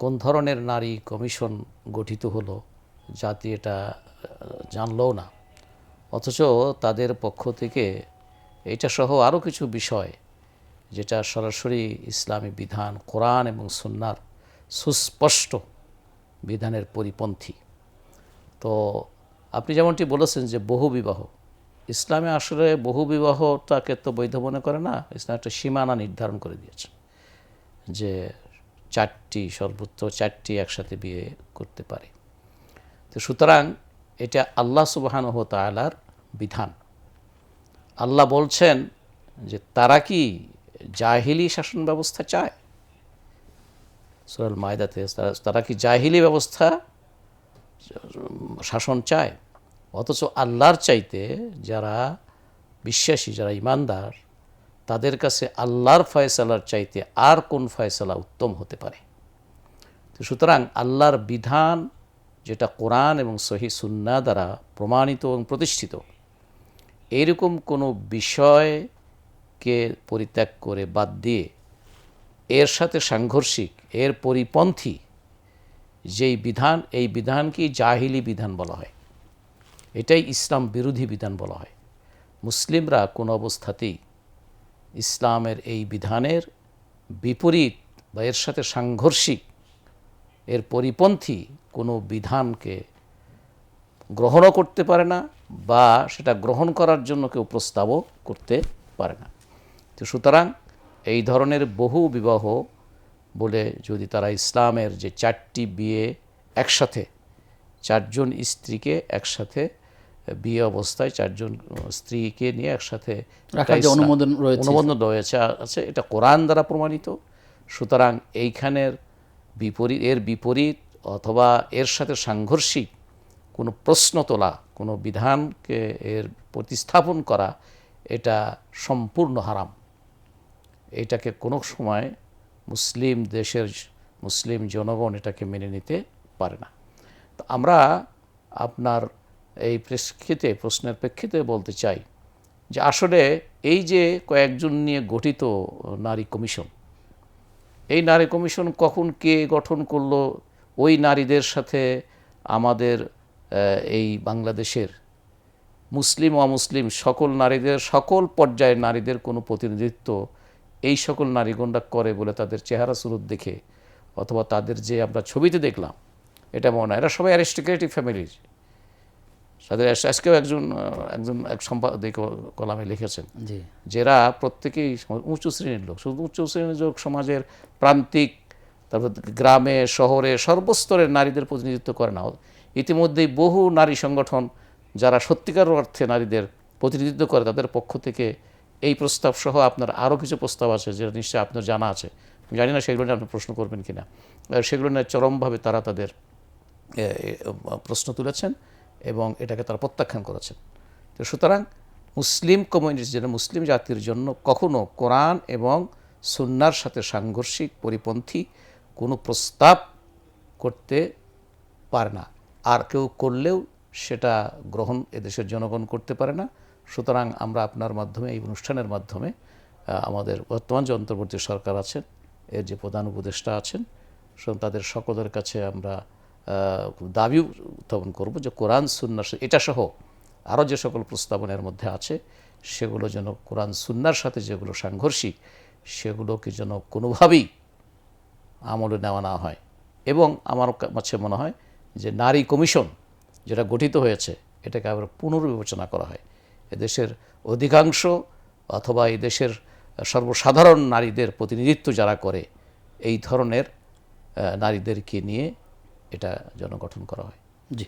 কোন ধরনের নারী কমিশন গঠিত হলো জাতি এটা জানলও না। অথচ তাদের পক্ষ থেকে এটা সহ আরও কিছু বিষয় যেটা সরাসরি ইসলামী বিধান, কোরআন এবং সুন্নার সুস্পষ্ট বিধানের পরিপন্থী। তো আপনি যেমনটি বলেছেন যে বহু বিবাহ, ইসলামে আসলে বহু বিবাহটাকে তো বৈধ মনে করে না, ইসলাম একটা সীমানা নির্ধারণ করে দিয়েছে যে চারটি, সর্বোচ্চ চারটি একসাথে বিয়ে করতে পারে। তো সুতরাং এটা আল্লাহ সুবাহানহ তালার বিধান। আল্লাহ বলছেন যে তারা কি জাহিলি শাসন ব্যবস্থা চায়? সুরাল মায়দাতে তারা তারা কি জাহিলি ব্যবস্থা শাসন চায়? অথচ আল্লাহর চাইতে যারা বিশ্বাসী, যারা ইমানদার তাদের কাছে আল্লাহর ফয়সালার চাইতে আর কোন ফয়সালা উত্তম হতে পারে? তো সুতরাং আল্লাহর বিধান যেটা কোরআন এবং সহি সুন্না দ্বারা প্রমাণিত এবং প্রতিষ্ঠিত, এরকম কোনো বিষয়কে পরিত্যাগ করে বাদ দিয়ে এর সাথে সাংঘর্ষিক, এর পরিপন্থী যেই বিধান, এই বিধানকেই জাহিলি বিধান বলা হয়। এটাই ইসলাম বিরোধী বিধান বলা হয়। মুসলিমরা কোনো অবস্থাতেই ইসলামের এই বিধানের বিপরীত বা এর সাথে সাংঘর্ষিক এর পরিপন্থী কোনো বিধানকে গ্রহণও করতে পারে না বা সেটা গ্রহণ করার জন্য কেউ প্রস্তাবও করতে পারে না। তো সুতরাং এই ধরনের বহু বিবাহ বলে যদি তারা ইসলামের যে চারটি বিয়ে একসাথে, চারজন স্ত্রীকে একসাথে বিয়ে অবস্থায় চারজন স্ত্রীকে নিয়ে একসাথে অনুমোদন রয়েছে। অনুমোদন রয়েছে আছে এটা কোরআন দ্বারা প্রমাণিত। সুতরাং এইখানের বিপরীত এর বিপরীত অথবা এর সাথে সাংঘর্ষিক কোনো প্রশ্ন তোলা কোনো বিধানকে এর প্রতিস্থাপন করা এটা সম্পূর্ণ হারাম। এটাকে কোনো সময় মুসলিম দেশের মুসলিম জনগণ এটাকে মেনে নিতে পারে না। তো আমরা আপনার এই প্রেক্ষিতে, প্রশ্নের প্রেক্ষিতে বলতে চাই যে আসলে এই যে কয়েকজন নিয়ে গঠিত নারী কমিশন, এই নারী কমিশন কখন কে গঠন করল? ওই নারীদের সাথে আমাদের এই বাংলাদেশের মুসলিম, অমুসলিম সকল নারীদের, সকল পর্যায়ের নারীদের কোনো প্রতিনিধিত্ব এই সকল নারীগণরা করে বলে তাদের চেহারা সুরত দেখে অথবা তাদের যে আমরা ছবিতে দেখলাম, এটা মনে হয় এরা সবাই অ্যারিস্টোক্রেটিক ফ্যামিলির তাদের আজকেও একজন একজন এক সম্পাদক কলামে লিখেছেন। যারা প্রত্যেকেই উঁচু শ্রেণির লোক। শুধু উচ্চ শ্রেণির লোক সমাজের প্রান্তিক তারপর গ্রামে শহরে সর্বস্তরের নারীদের প্রতিনিধিত্ব করে না। ইতিমধ্যেই বহু নারী সংগঠন যারা সত্যিকার অর্থে নারীদের প্রতিনিধিত্ব করে তাদের পক্ষ থেকে এই প্রস্তাব সহ আপনার আরও কিছু প্রস্তাব আছে যেটা নিশ্চয়ই আপনার জানা আছে। আমি জানি না সেগুলো নিয়ে আপনি প্রশ্ন করবেন কিনা। সেগুলো নিয়ে চরমভাবে তারা তাদের প্রশ্ন তুলেছেন। এবং এটাকে তারা প্রত্যাখ্যান করেছেন। তো সুতরাং মুসলিম কমিউনিটির জন্য মুসলিম জাতির জন্য কখনো কোরআন এবং সুন্নার সাথে সাংঘর্ষিক পরিপন্থী কোনো প্রস্তাব করতে পারে না। আর কেউ করলেও সেটা গ্রহণ এদেশের জনগণ করতে পারে না। সুতরাং আমরা আপনার মাধ্যমে, এই অনুষ্ঠানের মাধ্যমে আমাদের বর্তমান যে অন্তর্বর্তী সরকার আছেন, এর যে প্রধান উপদেষ্টা আছেন তাদের সকলের কাছে আমরা দাবি উত্থাপন করব যে কোরআন সুন্নার সাথে- এটা সহ আরও যে সকল প্রস্তাবনের মধ্যে আছে, সেগুলো যেন কোরআন সুন্নার সাথে যেগুলো সাংঘর্ষিক, সেগুলোকে যেন কোনোভাবেই আমলে নেওয়া না হয়। এবং আমার কাছে মনে হয় যে নারী কমিশন যেটা গঠিত হয়েছে, এটাকে আবার পুনর্বিবেচনা করা হয়। এদেশের অধিকাংশ অথবা এই দেশের সর্বসাধারণ নারীদের প্রতিনিধিত্ব যারা করে, এই ধরনের নারীদেরকে নিয়ে এটা জনগঠন গঠন করা হয়। জি।